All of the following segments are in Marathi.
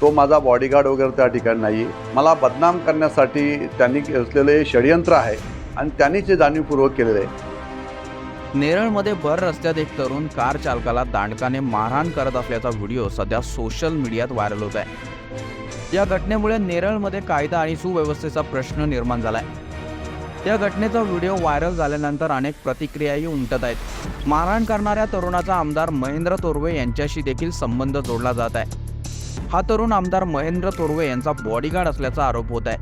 तो माझा बॉडीगार्ड वगैरे त्या ठिकाणी नाही मला बदनाम करण्यासाठी त्यांनी असलेलं हे षडयंत्र आहे आणि त्यांनीच हे जाणीवपूर्वक केलेलं आहे. नेरळमध्ये भर रस्त्यात एक तरुण कार चालकाला दांडकाने मारहाण करत असल्याचा व्हिडिओ सध्या सोशल मीडियात व्हायरल होत आहे. या घटनेमुळे नेरळमध्ये कायदा आणि सुव्यवस्थेचा प्रश्न निर्माण झालाय. या घटनेचा व्हिडिओ व्हायरल झाल्यानंतर अनेक प्रतिक्रियाही उमटत आहेत. मारहाण करणाऱ्या तरुणाचा आमदार महेंद्र तोरवे यांच्याशी देखील संबंध जोडला जात आहे. हा तरुण आमदार महेंद्र तोरवे यांचा बॉडीगार्ड असल्याचा आरोप होत आहे.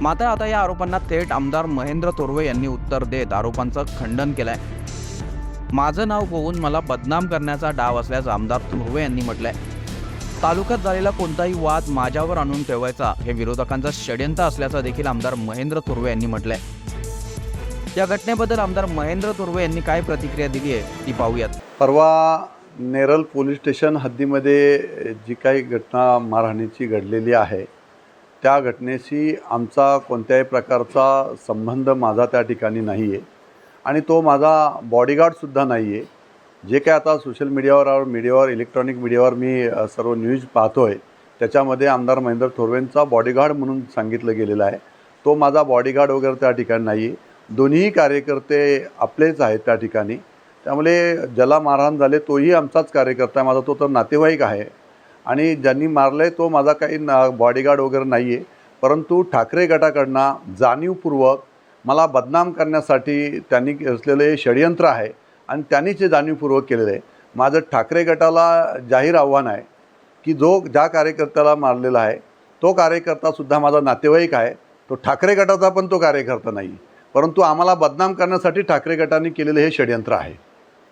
मात्र आता या आरोपांना थेट आमदार महेंद्र तोरवे यांनी उत्तर देत आरोपांचं खंडन केलंय. माझं नाव बघून मला बदनाम करण्याचा डाव असल्याचं आमदार तोरवे यांनी म्हटलंय. तालुक्यात झालेला कोणताही वाद माझ्यावर आणून ठेवायचा हे विरोधकांचं षड्यंत्र असल्याचं देखील आमदार महेंद्र तोरवे यांनी म्हटलंय. या घटनेबद्दल आमदार महेंद्र तोरवे यांनी काय प्रतिक्रिया दिली आहे ती पाहूयात. परवा नेरल पोलीस स्टेशन हद्दीमध्ये जी काही घटना मारहाणीची घडलेली आहे त्या घटनेशी आमचा कोणत्याही प्रकारचा संबंध माझा त्या ठिकाणी नाही आहे आणि तो माझा बॉडीगार्डसुद्धा नाही आहे जे काय आता सोशल मीडियावर मीडियावर इलेक्ट्रॉनिक मीडियावर मी सर्व न्यूज पाहतो आहे त्याच्यामध्ये आमदार महेंद्र थोरवेंचा बॉडीगार्ड म्हणून सांगितलं गेलेलं आहे. तो माझा बॉडीगार्ड वगैरे त्या ठिकाणी नाही आहे दोन्ही कार्यकर्ते आपलेच आहेत त्या ठिकाणी. त्यामुळे ज्याला मारहाण झाले तोही आमचाच कार्यकर्ता आहे. माझा तो तर नातेवाईक आहे. आणि ज्यांनी मारलं आहे तो माझा काही ना बॉडीगार्ड वगैरे नाही आहे परंतु ठाकरे गटाकडनं जाणीवपूर्वक मला बदनाम करण्यासाठी त्यांनी असलेले हे षडयंत्र आहे आणि त्यांनी जे जाणीवपूर्वक केलेलं आहे. माझं ठाकरे गटाला जाहीर आव्हान आहे की जो ज्या कार्यकर्त्याला मारलेला आहे तो कार्यकर्तासुद्धा माझा नातेवाईक आहे. तो ठाकरे गटाचा पण तो कार्यकर्ता नाही. परंतु आम्हाला बदनाम करण्यासाठी ठाकरे गटाने केलेलं हे षडयंत्र आहे.